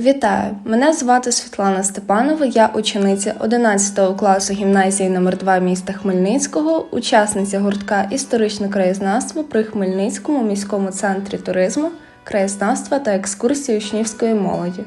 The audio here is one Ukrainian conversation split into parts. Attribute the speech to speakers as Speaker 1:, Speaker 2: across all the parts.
Speaker 1: Вітаю! Мене звати Світлана Степанова, я учениця 11 класу гімназії номер 2 міста Хмельницького, учасниця гуртка Історичне краєзнавство при Хмельницькому міському центрі туризму, краєзнавства та екскурсії учнівської молоді.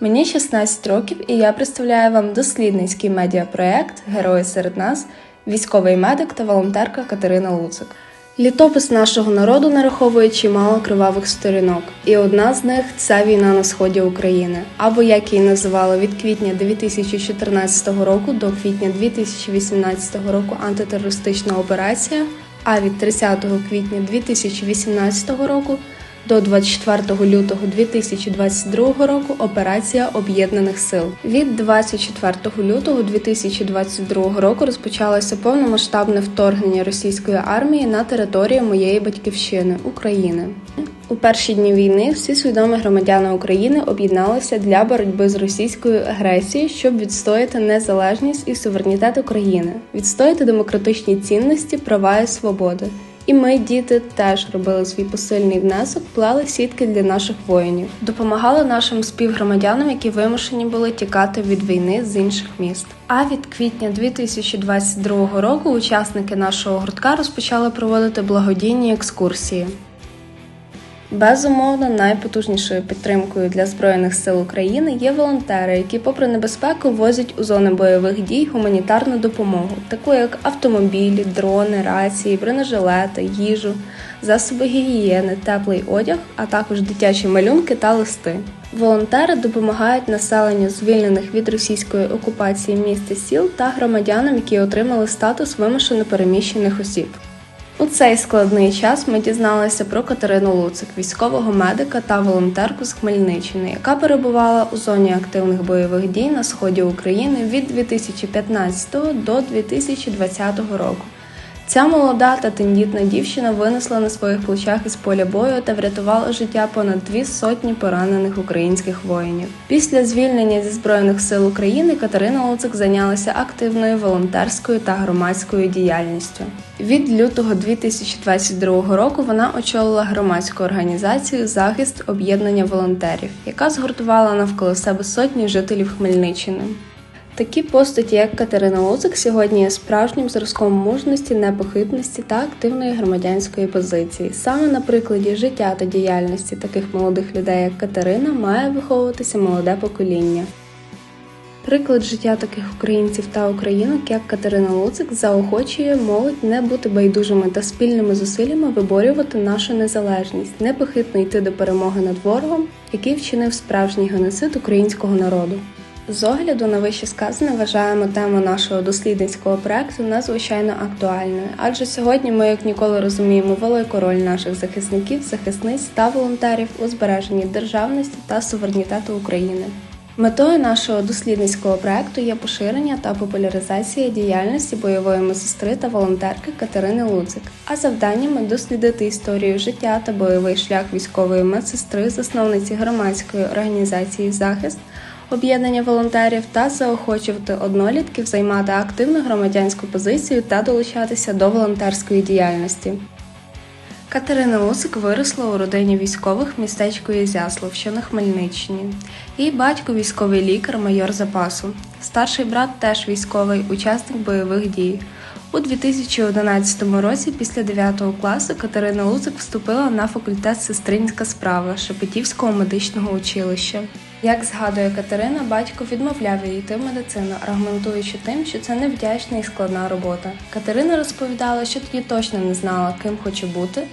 Speaker 1: Мені 16 років і я представляю вам дослідницький медіапроект Герої серед нас, військовий медик та волонтерка Катерина Луцик. Літопис нашого народу нараховує чимало кривавих сторінок, і одна з них це війна на сході України, або як її називали від квітня 2014 року до квітня 2018 року антитерористична операція, а від 30 квітня 2018 року до 24 лютого 2022 року операція Об'єднаних Сил. Від 24 лютого 2022 року розпочалося повномасштабне вторгнення російської армії на територію моєї батьківщини України. У перші дні війни всі свідомі громадяни України об'єдналися для боротьби з російською агресією, щоб відстояти незалежність і суверенітет України, відстояти демократичні цінності, права і свободи. І ми, діти, теж робили свій посильний внесок, плели сітки для наших воїнів, допомагали нашим співгромадянам, які вимушені були тікати від війни з інших міст. А від квітня 2022 року учасники нашого гуртка розпочали проводити благодійні екскурсії. Безумовно, найпотужнішою підтримкою для збройних сил України є волонтери, які, попри небезпеку, возять у зони бойових дій гуманітарну допомогу, таку як автомобілі, дрони, рації, бронежилети, їжу, засоби гігієни, теплий одяг, а також дитячі малюнки та листи. Волонтери допомагають населенню звільнених від російської окупації міст сіл та громадянам, які отримали статус вимушено переміщених осіб. У цей складний час ми дізналися про Катерину Луцик, військового медика та волонтерку з Хмельниччини, яка перебувала у зоні активних бойових дій на сході України від 2015 до 2020 року. Ця молода та тендітна дівчина винесла на своїх плечах із поля бою та врятувала життя понад дві сотні поранених українських воїнів. Після звільнення зі збройних сил України Катерина Луцик зайнялася активною волонтерською та громадською діяльністю. Від лютого 2022 року вона очолила громадську організацію Захист об'єднання волонтерів, яка згуртувала навколо себе сотні жителів Хмельниччини. Такі постаті, як Катерина Луцик, сьогодні є справжнім зразком мужності, непохитності та активної громадянської позиції. Саме на прикладі життя та діяльності таких молодих людей, як Катерина, має виховуватися молоде покоління. Приклад життя таких українців та українок, як Катерина Луцик, заохочує молодь не бути байдужими та спільними зусиллями виборювати нашу незалежність, непохитно йти до перемоги над ворогом, який вчинив справжній геноцид українського народу. З огляду на вище сказане вважаємо тему нашого дослідницького проекту надзвичайно актуальною, адже сьогодні ми як ніколи розуміємо велику роль наших захисників, захисниць та волонтерів у збереженні державності та суверенітету України. Метою нашого дослідницького проекту є поширення та популяризація діяльності бойової медсестри та волонтерки Катерини Луцик, а завданнями дослідити історію життя та бойовий шлях військової медсестри, засновниці громадської організації Захист об'єднання волонтерів та заохочувати однолітків займати активну громадянську позицію та долучатися до волонтерської діяльності. Катерина Лусик виросла у родині військових містечку Ізяслав, що на Хмельниччині. Її батько військовий лікар, майор запасу. Старший брат теж військовий, учасник бойових дій. У 2011 році, після 9 класу, Катерина Луцик вступила на факультет сестринська справа Шепетівського медичного училища. Як згадує Катерина, батько відмовляв її йти в медицину, аргументуючи тим, що це невдячна і складна робота. Катерина розповідала, що тоді точно не знала, ким хоче бути,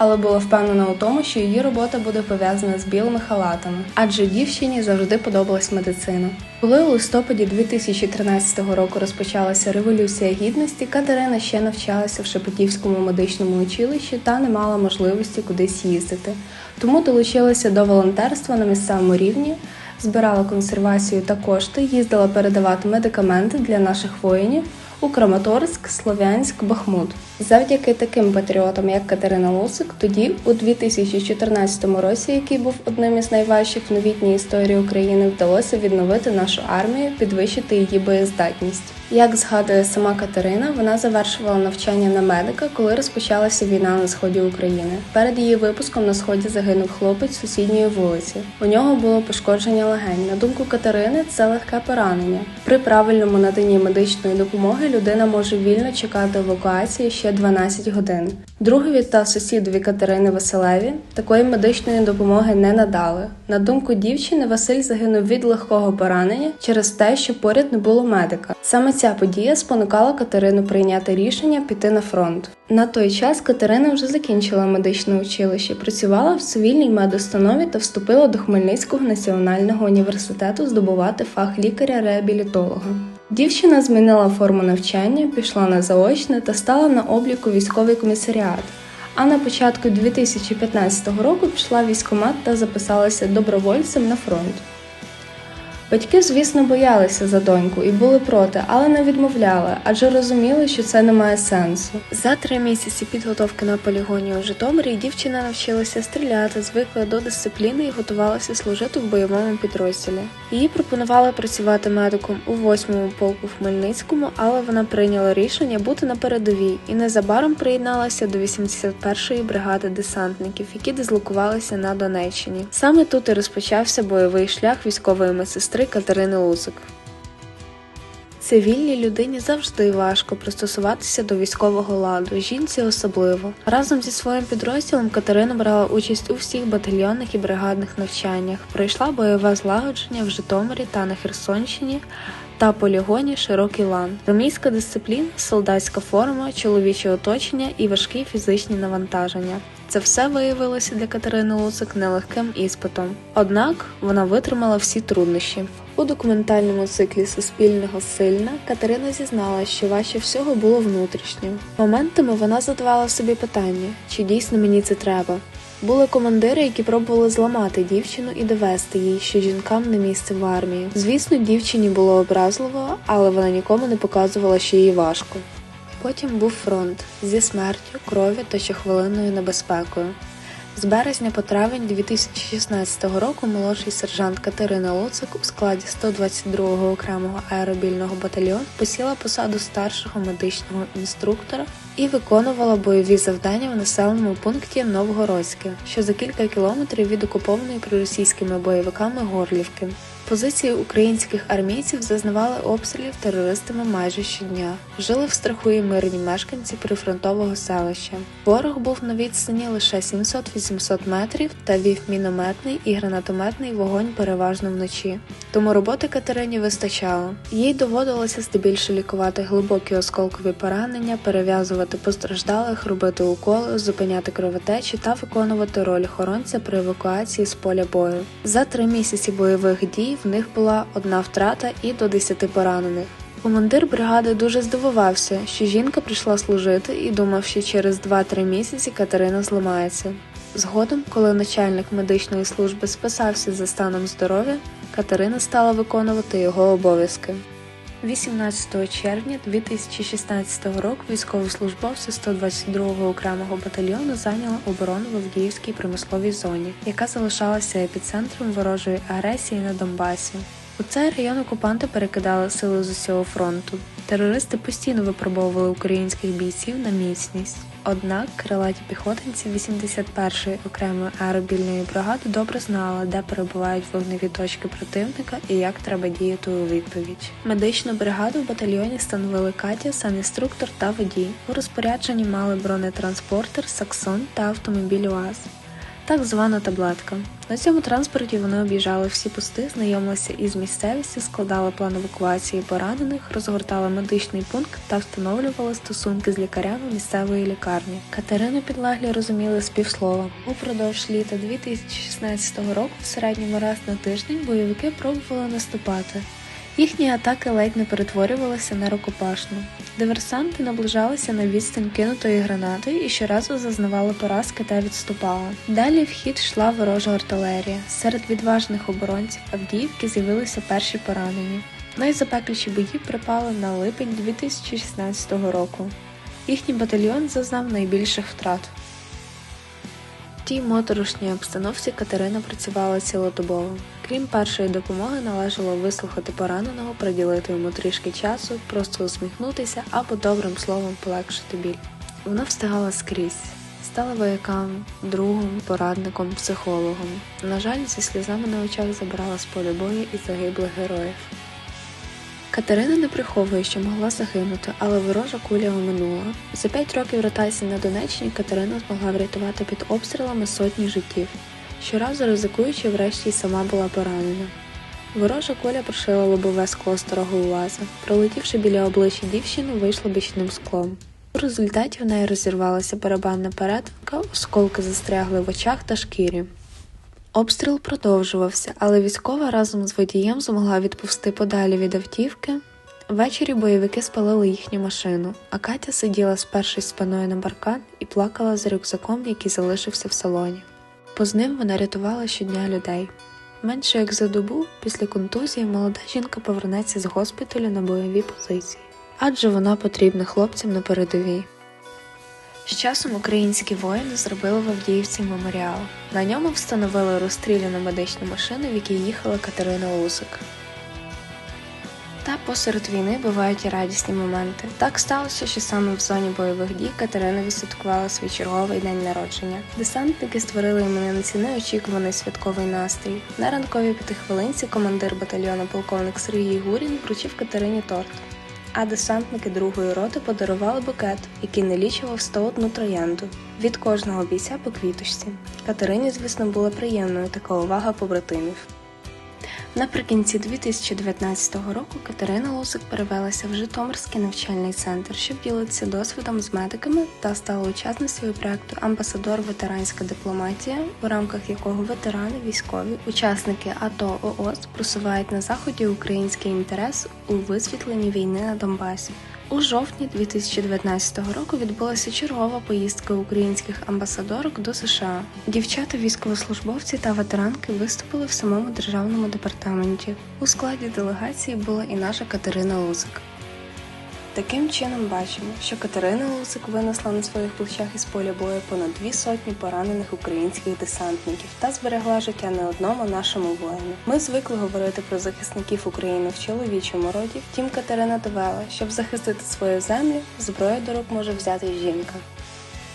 Speaker 1: але була впевнена у тому, що її робота буде пов'язана з білими халатами, адже дівчині завжди подобалась медицина. Коли у листопаді 2013 року розпочалася революція гідності, Катерина ще навчалася в Шепетівському медичному училищі та не мала можливості кудись їздити, тому долучилася до волонтерства на місцевому рівні. Збирала консервацію та кошти, їздила передавати медикаменти для наших воїнів у Краматорськ, Слов'янськ, Бахмут. Завдяки таким патріотам, як Катерина Лусик, тоді, у 2014 році, який був одним із найважчих в новітній історії України, вдалося відновити нашу армію, підвищити її боєздатність. Як згадує сама Катерина, вона завершувала навчання на медика, коли розпочалася війна на сході України. Перед її випуском на сході загинув хлопець сусідньої вулиці. У нього було пошкодження легень. На думку Катерини, це легке поранення. При правильному наданні медичної допомоги людина може вільно чекати евакуації ще 12 годин. Другові та сусідові Катерини Василеві такої медичної допомоги не надали. На думку дівчини, Василь загинув від легкого поранення через те, що поряд не було медика. Саме ця подія спонукала Катерину прийняти рішення піти на фронт. На той час Катерина вже закінчила медичне училище, працювала в цивільній медустанові та вступила до Хмельницького національного університету здобувати фах лікаря-реабілітолога. Дівчина змінила форму навчання, пішла на заочне та стала на обліку військовий комісаріат. А на початку 2015 року пішла в та записалася добровольцем на фронт. Батьки, звісно, боялися за доньку і були проти, але не відмовляли, адже розуміли, що це не має сенсу. За три місяці підготовки на полігоні у Житомирі дівчина навчилася стріляти, звикла до дисципліни і готувалася служити в бойовому підрозділі. Її пропонували працювати медиком у 8-му полку в Хмельницькому, але вона прийняла рішення бути на передовій і незабаром приєдналася до 81-ї бригади десантників, які дислокувалися на Донеччині. Саме тут і розпочався бойовий шлях військової медсестри Катерини Луцик. Цивільній людині завжди важко пристосуватися до військового ладу, жінці особливо. Разом зі своїм підрозділом Катерина брала участь у всіх батальйонних і бригадних навчаннях, пройшла бойове злагодження в Житомирі та на Херсонщині та полігоні Широкий лан, армійська дисципліна, солдатська форма, чоловіче оточення і важкі фізичні навантаження. Це все виявилося для Катерини Луцик нелегким іспитом. Однак вона витримала всі труднощі. У документальному циклі Суспільного сильна Катерина зізнала, що важче всього було внутрішньо. Моментами вона задавала собі питання, чи дійсно мені це треба. Були командири, які пробували зламати дівчину і довести їй, що жінкам не місце в армії. Звісно, дівчині було образливо, але вона нікому не показувала, що їй важко. Потім був фронт зі смертю, кров'ю та щохвилинною небезпекою. З березня по травень 2016 року молодший сержант Катерина Луцик у складі 122-го окремого аеробільного батальйону посіла посаду старшого медичного інструктора і виконувала бойові завдання в населеному пункті Новгородське, що за кілька кілометрів від окупованої проросійськими бойовиками Горлівки. Позиції українських армійців зазнавали обстрілів терористами майже щодня. Жили в страху і мирні мешканці прифронтового селища. Ворог був на відстані лише 700-800 метрів та вів мінометний і гранатометний вогонь переважно вночі. Тому роботи Катерині вистачало. Їй доводилося здебільше лікувати глибокі осколкові поранення, перев'язувати постраждалих, робити уколи, зупиняти кровотечі та виконувати роль охоронця при евакуації з поля бою. За три місяці бойових дій в них була одна втрата і до 10 поранених. Командир бригади дуже здивувався, що жінка прийшла служити і думав, що через 2-3 місяці Катерина зламається. Згодом, коли начальник медичної служби списався за станом здоров'я, Катерина стала виконувати його обов'язки. 18 червня 2016 року військовослужбовці 122-го окремого батальйону зайняли оборону в Авдіївській промисловій зоні, яка залишалася епіцентром ворожої агресії на Донбасі. У цей район окупанти перекидали сили з усього фронту. Терористи постійно випробовували українських бійців на міцність. Однак крилаті піхотинці 81-ї окремої аеробільної бригади добре знали, де перебувають вогневі точки противника і як треба діяти у відповідь. Медичну бригаду в батальйоні становили Катя, санінструктор та водій. У розпорядженні мали бронетранспортер, саксон та автомобіль УАЗ так звана таблетка. На цьому транспорті вони об'їжджали всі пусти, знайомилися із місцевістю, складали план евакуації поранених, розгортали медичний пункт та встановлювали стосунки з лікарями місцевої лікарні. Катерину підлеглі розуміли з півслова. Упродовж літа 2016 року в середньому раз на тиждень бойовики пробували наступати. Їхні атаки ледь не перетворювалися на рукопашну. Диверсанти наближалися на відстань кинутої гранати і щоразу зазнавали поразки та відступали. Далі в хід йшла ворожа артилерія. Серед відважних оборонців Авдіївки з'явилися перші поранені. Найзапекліші бої припали на липень 2016 року. Їхній батальйон зазнав найбільших втрат. Тій моторошній обстановці Катерина працювала цілодобово. Крім першої допомоги, належало вислухати пораненого, приділити йому трішки часу, просто усміхнутися або добрим словом полегшити біль. Вона встигала скрізь. Стала воякам, другом, порадником, психологом. На жаль, зі сльозами на очах забирала з поля бою і загиблих героїв. Катерина не приховує, що могла загинути, але ворожа куля оминула. За п'ять років ротації на Донеччині Катерина змогла врятувати під обстрілами сотні життів. Щоразу ризикуючи, врешті й сама була поранена. Ворожа куля прошила лобове скло старого УАЗа. Пролетівши біля обличчя дівчини, вийшла бічним склом. У результаті в неї розірвалася барабанна перетинка, осколки застрягли в очах та шкірі. Обстріл продовжувався, але військова разом з водієм змогла відповсти подалі від автівки. Ввечері бойовики спалили їхню машину, а Катя сиділа спершись спиною на баркан і плакала за рюкзаком, який залишився в салоні. Поз ним вона рятувала щодня людей. Менше як за добу, після контузії, молода жінка повернеться з госпіталю на бойові позиції, адже вона потрібна хлопцям на передовій. З часом українські воїни зробили в Авдіївці меморіал. На ньому встановили розстріляну медичну машину, в якій їхала Катерина Усик. Та посеред війни бувають і радісні моменти. Так сталося, що саме в зоні бойових дій Катерина відсвяткувала свій черговий день народження. Десантники створили іменинниці неочікуваний святковий настрій. На ранковій п'ятихвилинці командир батальйону полковник Сергій Гурін вручив Катерині торт. А десантники другої роти подарували букет, який налічував 101 троянду. Від кожного бійця по квіточці. Катерині, звісно, була приємною така увага побратимів. Наприкінці 2019 року Катерина Лусик перевелася в Житомирський навчальний центр, щоб ділитися досвідом з медиками та стала учасницею проекту Амбасадор ветеранська дипломатія, у рамках якого ветерани, військові, учасники АТО ООС просувають на заході український інтерес у висвітленні війни на Донбасі. У жовтні 2019 року відбулася чергова поїздка українських амбасадорок до США. Дівчата, військовослужбовці та ветеранки виступили в самому державному департаменті. У складі делегації була і наша Катерина Лузик. Таким чином бачимо, що Катерина Лусик винесла на своїх плечах із поля бою понад дві сотні поранених українських десантників та зберегла життя не одному нашому воїну. Ми звикли говорити про захисників України в чоловічому роді. Втім, Катерина довела, щоб захистити свою землю, зброю до рук може взяти жінка.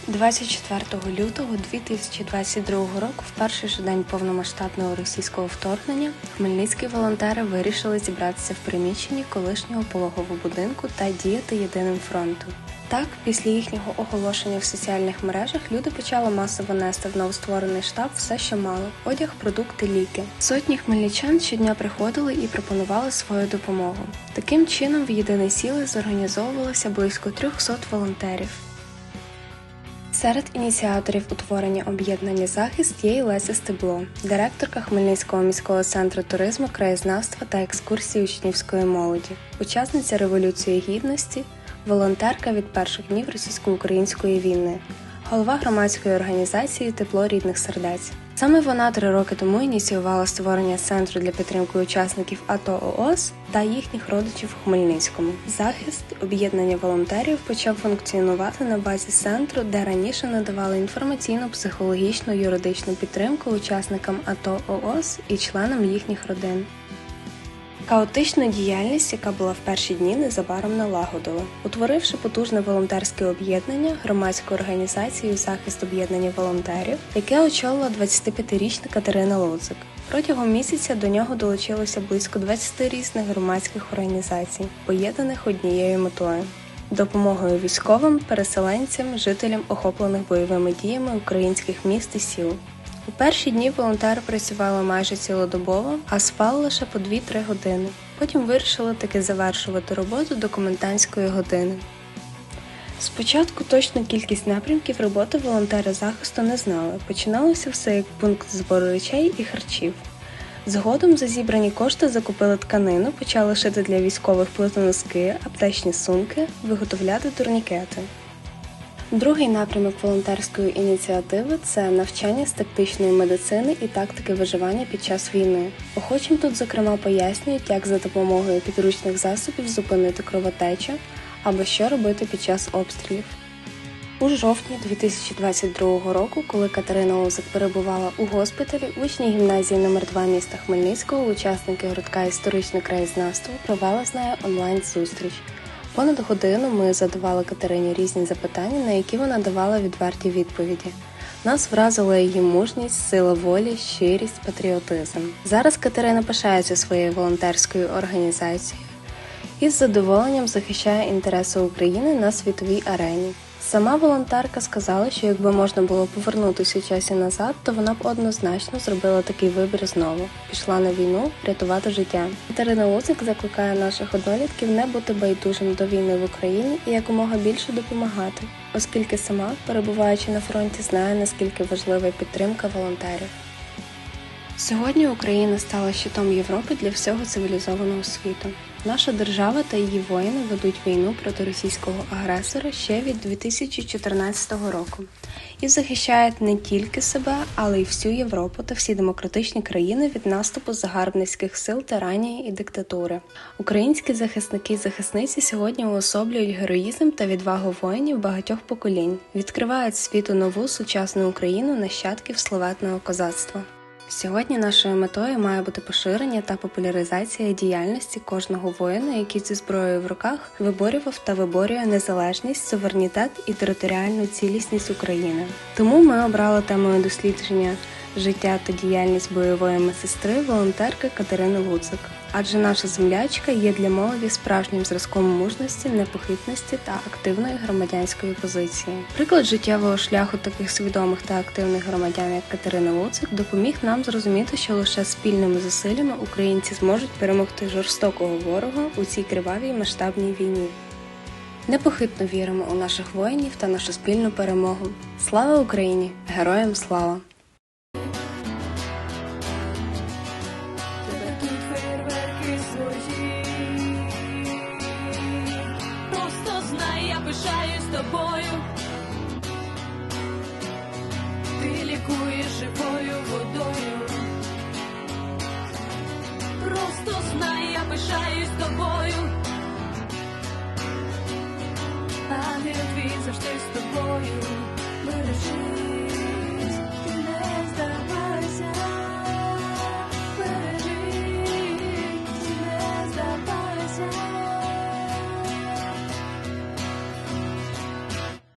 Speaker 1: 24 лютого 2022 року, в перший же день повномасштабного російського вторгнення, хмельницькі волонтери вирішили зібратися в приміщенні колишнього пологового будинку та діяти єдиним фронтом. Так, після їхнього оголошення в соціальних мережах люди почали масово нести в новостворений штаб все, що мало: одяг, продукти, ліки. Сотні хмельничан щодня приходили і пропонували свою допомогу. Таким чином, в єдиний сіли зорганізовувалося близько 300 волонтерів. Серед ініціаторів утворення об'єднання захист є і Леся Стебло, директорка Хмельницького міського центру туризму, краєзнавства та екскурсії учнівської молоді, учасниця Революції Гідності, волонтерка від перших днів російсько-української війни, голова громадської організації Тепло рідних сердець. Саме вона три роки тому ініціювала створення центру для підтримки учасників АТО ООС та їхніх родичів у Хмельницькому. Захист об'єднання волонтерів почав функціонувати на базі центру, де раніше надавали інформаційну, психологічну, юридичну підтримку учасникам АТО ООС і членам їхніх родин. Хаотичну діяльність, яка була в перші дні, незабаром налагодила, утворивши потужне волонтерське об'єднання, громадську організацію захист об'єднання волонтерів, яке очолила 25-річна Катерина Луцик. Протягом місяця до нього долучилося близько 20 різних громадських організацій, поєднаних однією метою. Допомогою військовим, переселенцям, жителям, охоплених бойовими діями українських міст і сіл. У перші дні волонтери працювали майже цілодобово, а спали лише по 2-3 години. Потім вирішили таки завершувати роботу до комендантської години. Спочатку точну кількість напрямків роботи волонтери захисту не знали. Починалося все як пункт збору речей і харчів. Згодом за зібрані кошти закупили тканину, почали шити для військових плитоноски, аптечні сумки, виготовляти турнікети. Другий напрямок волонтерської ініціативи це навчання з тактичної медицини і тактики виживання під час війни. Охочим тут, зокрема, пояснюють, як за допомогою підручних засобів зупинити кровотечу або що робити під час обстрілів. У жовтні 2022 року, коли Катерина Лузик перебувала у госпіталі, учні гімназії номер 2 міста Хмельницького, учасники гуртка історичне краєзнавство, провели з нею онлайн-зустріч. Понад годину ми задавали Катерині різні запитання, на які вона давала відверті відповіді. Нас вразила її мужність, сила волі, щирість, патріотизм. Зараз Катерина пишається своєю волонтерською організацією і з задоволенням захищає інтереси України на світовій арені. Сама волонтерка сказала, що якби можна було повернутися у часі назад, то вона б однозначно зробила такий вибір знову. Пішла на війну рятувати життя. Катерина Луцик закликає наших однолітків не бути байдужим до війни в Україні і якомога більше допомагати, оскільки сама, перебуваючи на фронті, знає наскільки важлива підтримка волонтерів. Сьогодні Україна стала щитом Європи для всього цивілізованого світу. Наша держава та її воїни ведуть війну проти російського агресора ще від 2014 року і захищають не тільки себе, але й всю Європу та всі демократичні країни від наступу загарбницьких сил тиранії і диктатури. Українські захисники і захисниці сьогодні уособлюють героїзм та відвагу воїнів багатьох поколінь, відкривають світу нову сучасну Україну нащадків славетного козацтва. Сьогодні нашою метою має бути поширення та популяризація діяльності кожного воїна, який зі зброєю в руках виборював та виборює незалежність, суверенітет і територіальну цілісність України. Тому ми обрали темою дослідження життя та діяльність бойової медсестри волонтерки Катерини Луцик. Адже наша землячка є для молоді справжнім зразком мужності, непохитності та активної громадянської позиції. Приклад життєвого шляху таких свідомих та активних громадян, як Катерина Луцик, допоміг нам зрозуміти, що лише спільними зусиллями українці зможуть перемогти жорстокого ворога у цій кривавій масштабній війні. Непохитно віримо у наших воїнів та нашу спільну перемогу. Слава Україні! Героям слава!
Speaker 2: пишаюсь тобою, ти лікуєш живою водою. Просто знай, я пишаюсь тобою, а не твій завжди з тобою бережи.